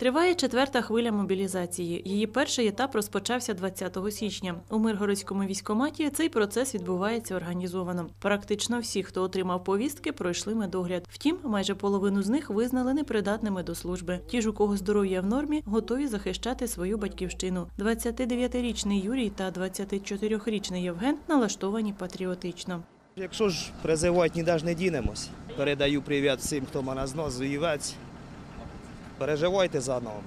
Триває четверта хвиля мобілізації. Її перший етап розпочався 20 січня. У Миргородському військкоматі цей процес відбувається організовано. Практично всі, хто отримав повістки, пройшли медогляд. Втім, майже половину з них визнали непридатними до служби. Ті ж, у кого здоров'я в нормі, готові захищати свою батьківщину. 29-річний Юрій та 24-річний Євген налаштовані патріотично. Якщо ж призивають, не дінемось. Передаю привіт всім, хто мене знав, звоювець. Переживайте заново.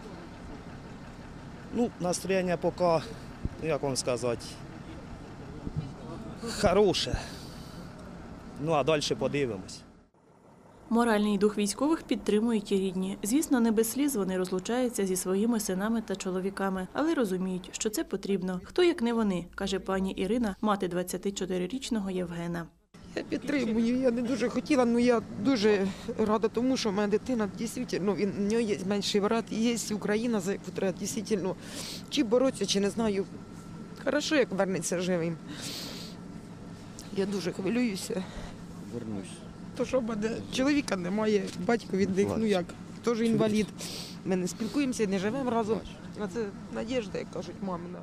Ну, настроєння поки, ну як вам сказати, хороше. Ну а далі подивимось. Моральний дух військових підтримують і рідні. Звісно, не без сліз вони розлучаються зі своїми синами та чоловіками, але розуміють, що це потрібно. Хто як не вони, каже пані Ірина, мати 24-річного Євгена. Я підтримую. Я не дуже хотіла, але я дуже рада тому, що мене дитина дійсно, ну, він, в нього є менший брат, є Україна, за яку треба дійсно, чи боротися, чи не знаю. Хорошо, як вернеться живим. Я дуже хвилююся. Вернусь. То що в мене чоловіка немає, батько віддих, ну як, теж інвалід. Ми не спілкуємося, не живемо разом. А це надіжда, як кажуть, мамина.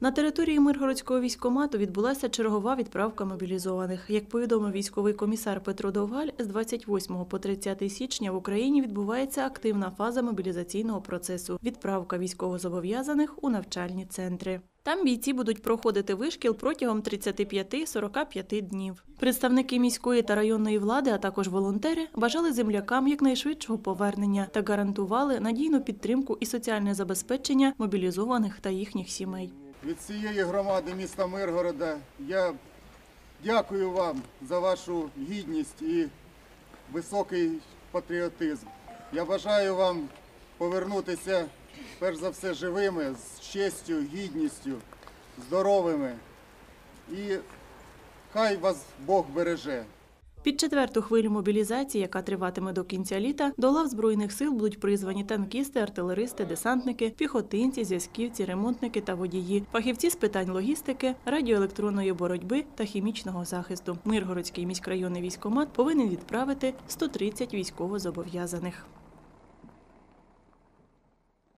На території Миргородського військкомату відбулася чергова відправка мобілізованих. Як повідомив військовий комісар Петро Довгаль, з 28 по 30 січня в Україні відбувається активна фаза мобілізаційного процесу відправка військовозобов'язаних у навчальні центри. Там бійці будуть проходити вишкіл протягом 35-45 днів. Представники міської та районної влади, а також волонтери, бажали землякам якнайшвидшого повернення та гарантували надійну підтримку і соціальне забезпечення мобілізованих та їхніх сімей. Від всієї громади міста Миргорода я дякую вам за вашу гідність і високий патріотизм. Я бажаю вам повернутися перш за все живими, з честю, гідністю, здоровими. І хай вас Бог береже. Під четверту хвилю мобілізації, яка триватиме до кінця літа, до лав збройних сил будуть призвані танкісти, артилеристи, десантники, піхотинці, зв'язківці, ремонтники та водії, фахівці з питань логістики, радіоелектронної боротьби та хімічного захисту. Миргородський міськрайонний військомат повинен відправити 130 військовозобов'язаних.